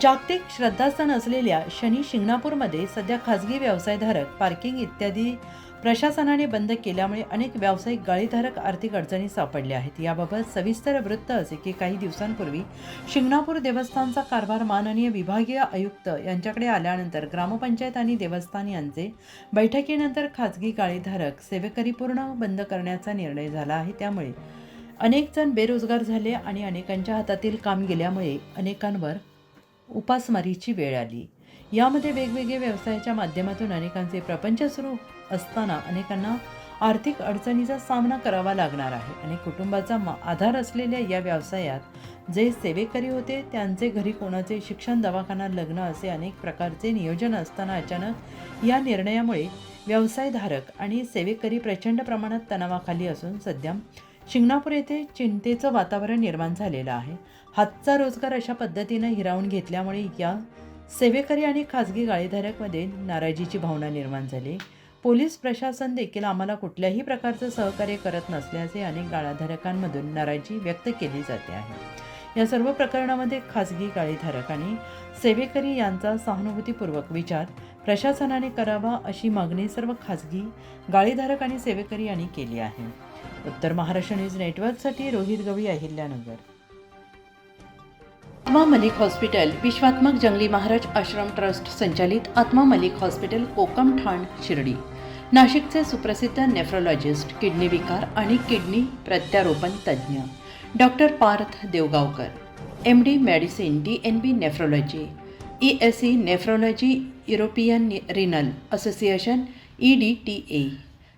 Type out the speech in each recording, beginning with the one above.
जागतिक श्रद्धास्थान असलेल्या शनी शिंगणापूरमध्ये सध्या खासगी व्यवसायधारक पार्किंग इत्यादी प्रशासनाने बंद केल्यामुळे अनेक व्यावसायिक गाळीधारक आर्थिक अडचणी सापडल्या आहेत. याबाबत सविस्तर वृत्त असे की काही दिवसांपूर्वी शिंगणापूर देवस्थानचा कारभार माननीय विभागीय आयुक्त यांच्याकडे आल्यानंतर ग्रामपंचायत आणि देवस्थान यांचे बैठकीनंतर खाजगी गाळीधारक सेवेकरी पूर्ण बंद करण्याचा निर्णय झाला आहे. त्यामुळे अनेक जण बेरोजगार झाले आणि अनेकांच्या हातातील काम गेल्यामुळे अनेकांवर उपासमारीची वेळ आली. यामध्ये वेगवेगळे व्यवसायाच्या माध्यमातून अनेकांचे प्रपंच सुरू असताना अनेकांना आर्थिक अडचणीचा सामना करावा लागणार आहे. आणि कुटुंबाचा मा- आधार असलेल्या या व्यवसायात जे सेवेकरी होते त्यांचे घरी कोणाचे शिक्षण दवाखाना लग्न असे अनेक प्रकारचे नियोजन असताना अचानक या निर्णयामुळे व्यवसायधारक आणि सेवेकरी प्रचंड प्रमाणात तणावाखाली असून सध्या शिंगणापूर येथे चिंतेचं वातावरण निर्माण झालेलं आहे. हातचा रोजगार अशा पद्धतीनं हिरावून घेतल्यामुळे या सेवेकरी आणि खाजगी गाळीधारकमध्ये नाराजीची भावना निर्माण झाली. पोलीस प्रशासन देखील आम्हाला कुठल्याही प्रकारचं सहकार्य करत नसल्याचे अनेक गाळाधारकांमधून नाराजी व्यक्त केली जाते आहे. या सर्व प्रकरणामध्ये खाजगी गाळीधारक आणि सेवेकरी यांचा सहानुभूतीपूर्वक विचार प्रशासनाने करावा अशी मागणी सर्व खाजगी गाळीधारक आणि सेवेकरी यांनी केली आहे. उत्तर महाराष्ट्र न्यूज नेटवर्कसाठी रोहित गवळी अहिल्यानगर. आत्मा मलिक हॉस्पिटल विश्वात्मक जंगली महाराज आश्रम ट्रस्ट संचालित आत्मा मलिक हॉस्पिटल कोकम ठाण शिर्डी. नाशिकचे सुप्रसिद्ध नेफ्रोलॉजिस्ट किडनी विकार आणि किडनी प्रत्यारोपण तज्ज्ञ. Doctor Parth Devgaonkar M D medicine D N B nephrology E S C nephrology European renal association E D T A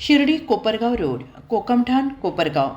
Shirdi Kopargaon road Kokamthan Kopargaon.